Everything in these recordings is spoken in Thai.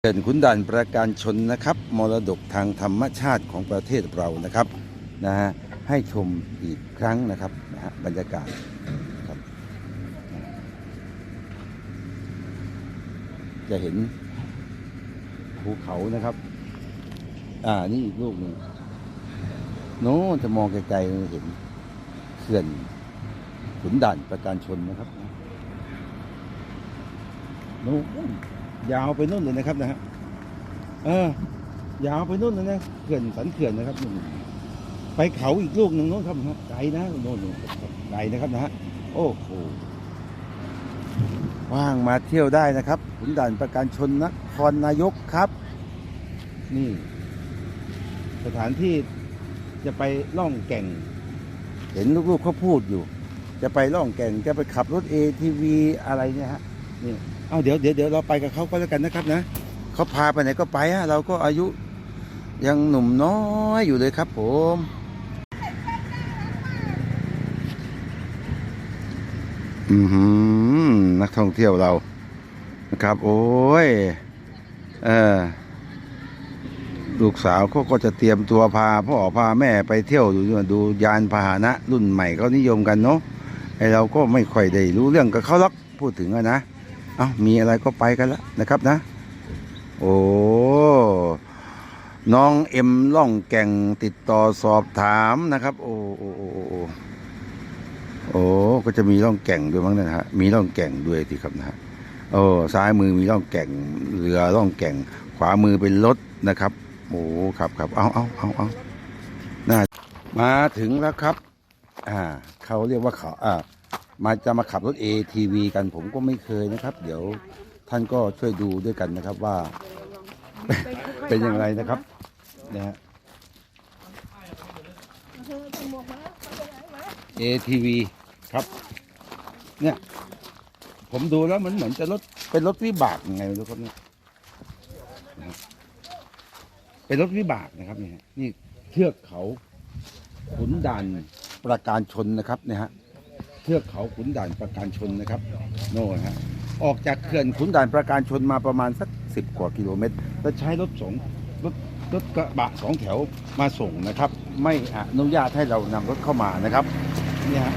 เขื่อนขุนด่านประการชนนะครับ มรดกทางธรรมชาติของประเทศเรานะครับนะฮะให้ชมอีกครั้งนะครับนะฮะบรรยากาศครับจะเห็นภูเขานะครับ อ่านี่อีกลูกหนึ่งโน้จะมองไกลๆจะเห็นเขื่อนขุนด่านประการชนนะครับโน้ ยาวไปนู่นเลยนะครับนะฮะเออยาวไปนู่นเลยนะเขื่อนสันเขื่อนนะครับนู่นไปเขาอีกลูกหนึ่งโน้นครับนะฮะไกลนะโน่นไกลนะครับนะฮะโอ้โหว่างมาเที่ยวได้นะครับขุนด่านประการชนนครนายกครับ นี่ สถานที่จะไปล่องแก่ง เห็นลูกๆเขาพูดอยู่ จะไปล่องแก่งจะไปขับรถ ATV อะไรเนี่ยฮะนี่ เอาเดี๋ยวเดี๋ยวเดี๋ยวเราไปกับเขาก็แล้วกันนะครับนะเขาพาไปไหนก็ไปฮะเราก็อายุยังหนุ่มน้อยอยู่เลยครับผมอือหือนักท่องเที่ยวเรานะครับ โอ้ยเออลูกสาวเขาก็จะเตรียมตัวพาพ่อพาแม่ไปเที่ยวดูดูยานพาหนะรุ่นใหม่เขานิยมกันเนาะไอเราก็ไม่ค่อยได้รู้เรื่องกับเขาหรอกพูดถึงอะนะ เอามีอะไรก็ไปกันแล้วนะครับนะ โอ้น้องเอ็มล่องแก่งติดต่อสอบถามนะครับ โอ้โอ้โอ้โอ้โอ้โอ้ก็จะมีล่องแก่งด้วยมั้งนะฮะมีล่องแก่งด้วยทีครับนะฮะโอ้ซ้ายมือมีล่องแก่งเรือล่องแก่ง ขวามือเป็นรถนะครับโอ้ครับครับเอาเอาเอาเอาน่ามาถึงแล้วครับ อ่า เขาเรียกว่าเขาอ่า มาจะมาขับรถ ATV กันผมก็ไม่เคยนะครับ เดี๋ยวท่านก็ช่วยดูด้วยกันนะครับว่า เป็นอย่างไรนะครับนะฮะ ATV ครับ เนี่ย ผมดูแล้วมันเหมือนจะรถเป็นรถวิบากยังไงไม่รู้ครับเนี่ยเป็นรถวิบากนะครับเนี่ยนี่เทือกเขาขุนด่านประการชนนะครับเนี่ยฮะ ทือกเขาขุนด่านประการชนนะครับโน่นฮะออกจากเขื่อนขุนด่านประการชนมาประมาณสักสิบกว่ากิโลเมตรแล้วใช้รถสงรถรถกระบะสองแถวมาส่งนะครับ ไม่อนุญาตให้เรานำรถเข้ามานะครับนี่ฮะ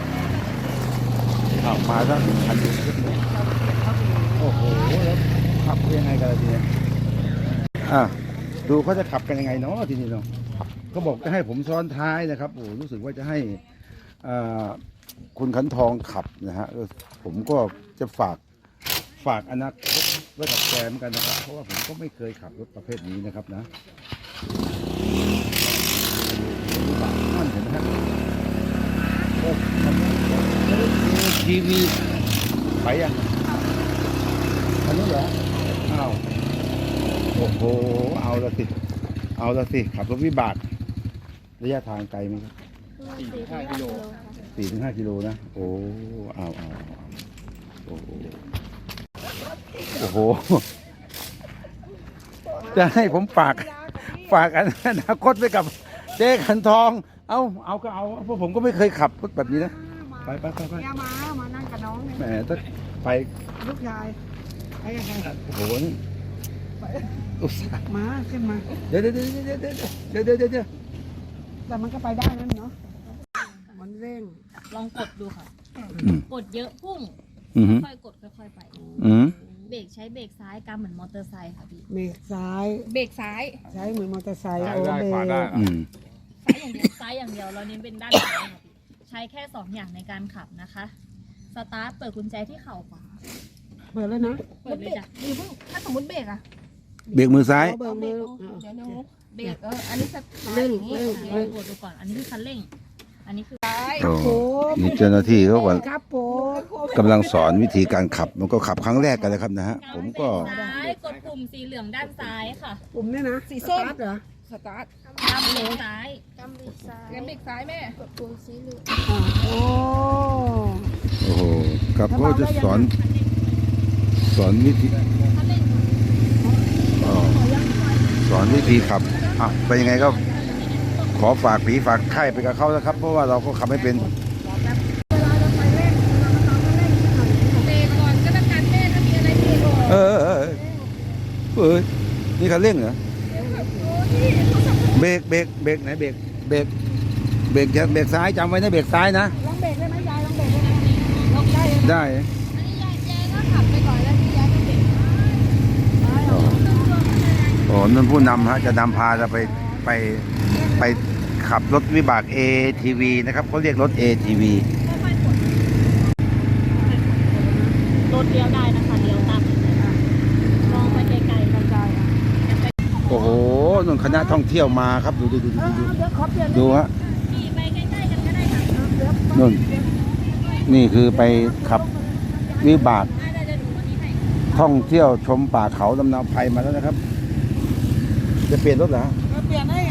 เอามาแล้วคันเดียวโอ้โหแล้วขับยังไงกันล่ะทีนี้อะดูเขาจะขับกันยังไงเนาะทีนี้เนาะเขาบอกจะให้ผมซ้อนท้ายนะครับโอ้รู้สึกว่าจะให้อ่า คุณขันทองขับนะฮะผมก็จะฝากฝากอนาคตไว้กับแกเหมอนกันนะครับ เพราะว่าผมก็ไม่เคยขับรถประเภทนี้นะครับนะนั่นเห็นไหมฮะโอ้ทีวีไปยังอันนี้เหรออ้าวโอ้โหเอาละสิ เอาละสิ ขับรถวิบากระยะทางไกลไหมครับ สี่ถึงห้ากิโลนะ โอ้เอาเอาโอ้โหโอ้โห จะให้ผมฝากฝากอนาคตไปกับเจ๊ขันทอง เอาเอาก็เอาเพราะผมก็ไม่เคยขับรถแบบนี้นะ ไปไปไปไปมา มานั่งกับน้องแหมต้องไปลูกยายไปโอ้โหอุตส่าห์มาขึ้นมา เดี๋ยวเดี๋ยวเดี๋ยวเดี๋ยวเดี๋ยวเดี๋ยวแต่มันก็ไปได้นั่นเนาะ เร่งลองกดดูค่ะ อืมกดเยอะพุ่ง อืมค่อยกดค่อยๆไป อืมเบรกใช้เบรกซ้ายกำเหมือนมอเตอร์ไซค์ค่ะพี่เบรกซ้ายเบรกซ้ายใช้เหมือนมอเตอร์ไซค์ซ้ายโอ้ได้เบรขวาได้กอืมซ้ายอย่างเดียว ซ้ายอย่างเดียวเราเน้นเป็นด้านซ้ายค่ะพี่ใช้แค่สองอย่างในการขับนะคะ สตาร์ทเปิดกุญแจที่เข่าขวาเปิดแล้วนะเปิดเลยจ้ะหรือว่าถ้าสมมติเบรกอะเบรกมือซ้าย เอาเบรกมือเดี๋ยวหนูเบรกเอออันนี้สตาร์ทเร่งอย่างนี้เร่งเดี๋ยวกดดูก่อน อันนี้คือคันเร่ง อันนี้คือ โอ้โอ้นี่เจ้าหน้าที่เขาก็ครับผมกำลังสอนวิธีการขับ มันก็ขับครั้งแรกกันเลยครับนะฮะ ผมก็ ซ้ายกดปุ่มสีเหลืองด้านซ้ายค่ะผมเนี่ยนะสีส้มสตาร์ทเหรอสตาร์ทกำเบรกซ้ายกำเบรกซ้ายกำเบรกซ้ายแม่กดปุ่มสีเหลืองอ่าโอ้โอ้โหครับก็จะสอน สอนวิธีอ๋อสอนวิธีขับอะเป็นยังไงก็ ขอฝากผีฝากไข่ไปกับเขานะครับ เพราะว่าเราก็ขับไม่เป็นเออเออเออเออเออนี่คันเร่งเหรอเบรกเบรกเบรกไหนเบรกเบรกเบรกเบรกซ้ายจำไว้นะเบรกซ้ายนะลองเบรกได้ไหมยายลองเบรกได้ไหมลองได้ได้อันนี้ยายยายก็ขับไปก่อนแล้วที่ยายก็เบรกโอ้นั่นผู้นำฮะจะนำพาเราไปไปไป ขับรถวิบาก ATV นะครับเขาเรียกรถ ATV ค่อยๆกดรถเลี้ยวได้นะคะเลี้ยวตามเลยค่ะมองไปไกลๆไกลๆอะโอ้โหนู่นคณะท่องเที่ยวมาครับ ดูดูดูเอดูอดูเดี๋ยวขอเปลี่ยนดูฮะขี่ไปใกล้ๆกันก็ได้ค่ะนู่นนี่คือไปขับวิบากได้ได้เดี๋ยวหนูวันนี้ให้ท่องเที่ยวชมป่าเขาลำเนาภัยมาแล้วนะครับ จะเปลี่ยนรถเหรอฮะเปลี่ยนให้ไอ้เกม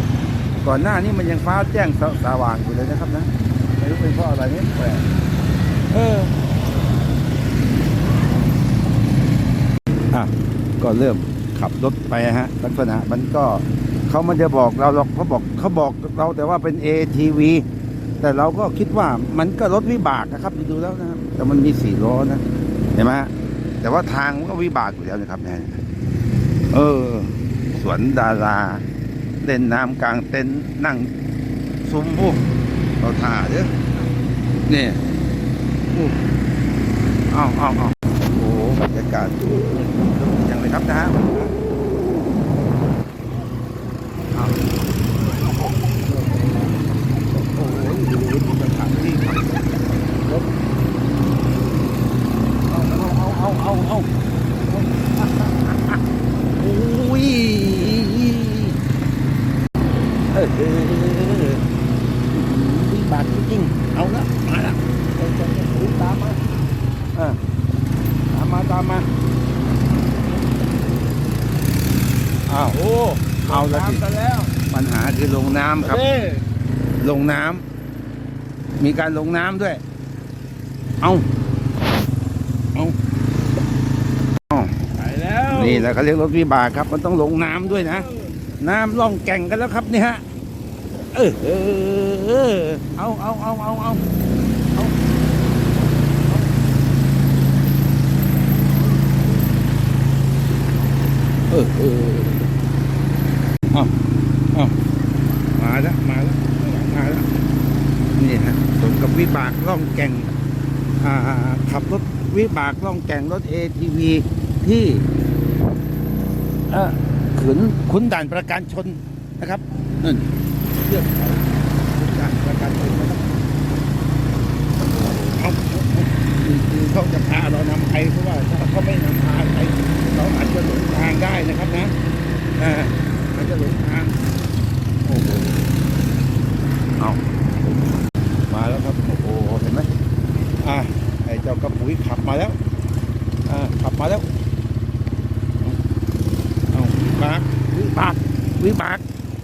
ก่อนหน้านี้มันยังฟ้าแจ้งสสว่างอยู่เลยนะครับนะไม่รู้เป็นเพราะอะไรเนี่ยแปลกเอออะก็เริ่มขับรถไปฮะ ลักษณะมันก็เขามันจะบอกเราหรอกเขาบอกเขาบอกเราแต่ว่าเป็น ATV แต่เราก็คิดว่ามันก็รถวิบากนะครับดูแล้วนะครับแต่มันมีสี่ล้อนะเห็นไหมฮะแต่ว่าทางมันก็วิบากอยู่แล้วนะครับเนี่ยเออ สวนดารา เล่นน้ำกลางเต็นท์นั่งซุ้มพวกเราถ่าเด้อนี่อู้เอาเอาเอาโอ้บรรยากาศอย่างเลยครับนะฮะเอาโอ้โหดูดูสถานที่ขับรถ เอาเอาเอาเอาเอาโอ้ยเออเออวิบากจริงๆเอาละมาละเออจะจะถือตามมาเออตามมาตามมา อ้าว โอ้เอาละสิตามกันแล้วปัญหาคือลงน้ำครับเอ้ยลงน้ำมีการลงน้ำด้วยเอาเอาไปแล้วนี่แหละเขาเรียกรถวิบากครับ มันต้องลงน้ำด้วยนะ น้ำล่องแก่งกันแล้วครับนี่ฮะเออเออเออเอาเอาเอาเอาเอาเอา เออเออเอาเอามาแล้วมาแล้วมาแล้วนี่ฮะสมกับวิบากล่องแก่งอ่าขับรถวิบากล่องแก่งรถ ATV ที่เอ่อขุนขุนด่านประการชนนะครับนั่นเทือกเขาขุนด่านประการชนนะครับเอาเอาเอาคือคือ เขาจะพาเรานำไปเพราะว่าถ้าเขาไม่นำพาไปเราอาจจะหลงทางได้นะครับนะอ่าอาจจะหลงทางโอ้โหเอามาแล้วครับโอ้โหเห็นไหมอ่าไอ้เจ้ากระปุ๋ยขับมาแล้วอ่าขับมาแล้วเอาวิบากวิบากวิบาก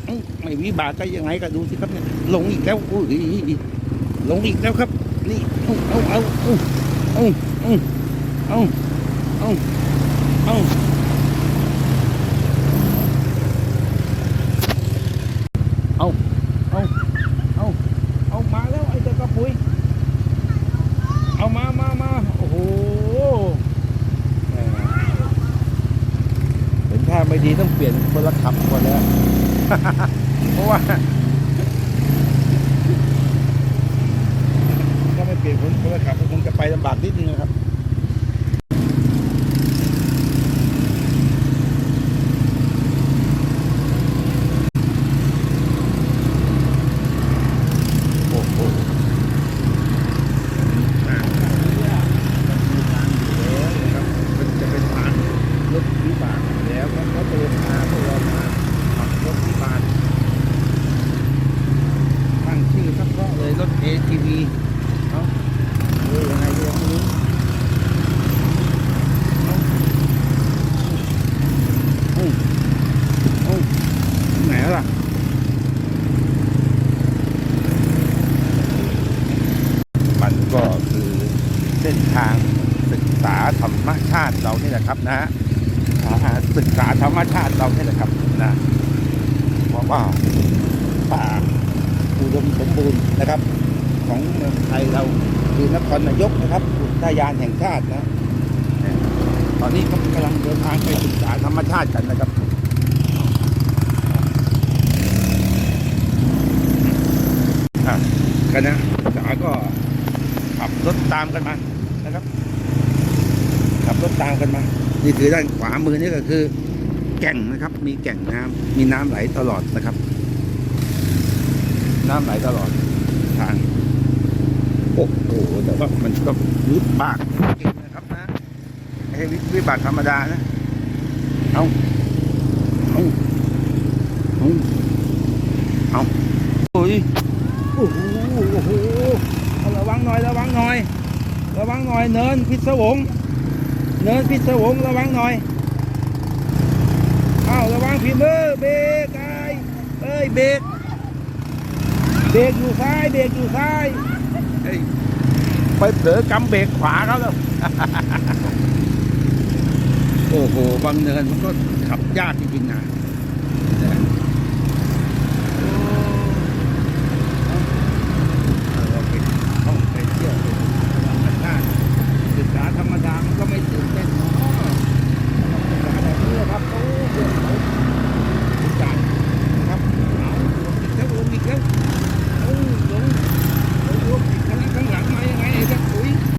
เอ้าไม่วิบากก็ยังไงก็ดูสิครับเนี่ยลงอีกแล้วอุ้ยลงอีกแล้วครับนี่เอาเอาเอา เอ้าเอ้าเอ้าเอ้าเอาเอาเอาเอามาแล้วไอ้เจ้ากระปุย เอามามามาโอ้โหเห็นท่าไม่ดีต้องเปลี่ยนคนละขับก่อนแล้วเพราะว่าถ้าไม่เปลี่ยนคนละขับ ไปลำบากนิดนึงนะครับ โอ้โห ทางมันมีทางอยู่แล้วนะครับ มันจะเป็นทางรถวิบากอยู่แล้วครับเขาเดินทางพวกเรามาขับรถวิบากตั้งชื่อสักเพราะเลยรถ ATV เอาเออยังไงก็ยังไม่รู้ ศึกษาธรรมชาติเรานี่แหละครับนะฮะศึกษาธรรมชาติเรานี่แหละครับนะเพราะว่าป่าอุดมสมบูรณ์นะครับ ของเมืองไทยเราคือนครนายกนะครับอุทยานแห่งชาตินะตอนนี้เขากำลังเดินทางไปศึกษาธรรมชาติกันนะครับอะคณะศึกษาก็ขับรถตามกันมา ครับ ขับรถตามกันมา นี่คือด้านขวามือนี่ก็คือ แก่งนะครับ มีแก่งน้ำมีน้ำไหลตลอดนะครับ น้ำไหลตลอดทางโอ้โหแต่ว่ามันก็วิบากจริงนะครับนะไม่ใช่วิบากธรรมดานะเอาเอาเอาเอาโอ้ยโอ้โหโอ้โหเอาระวังหน่อยระวังหน่อย วังหน่อย เนินพิศวง เนินพิศวงระวังหน่อยอ้าวระวังพี่มือเบรกไอ้เอ้ยเบรกเบรกอยู่ซ้ายเบรกอยู่ซ้ายไปเผลอกำเบรกขวาเขาแล้วโอ้โหบางเนินมันก็ขับยากจริง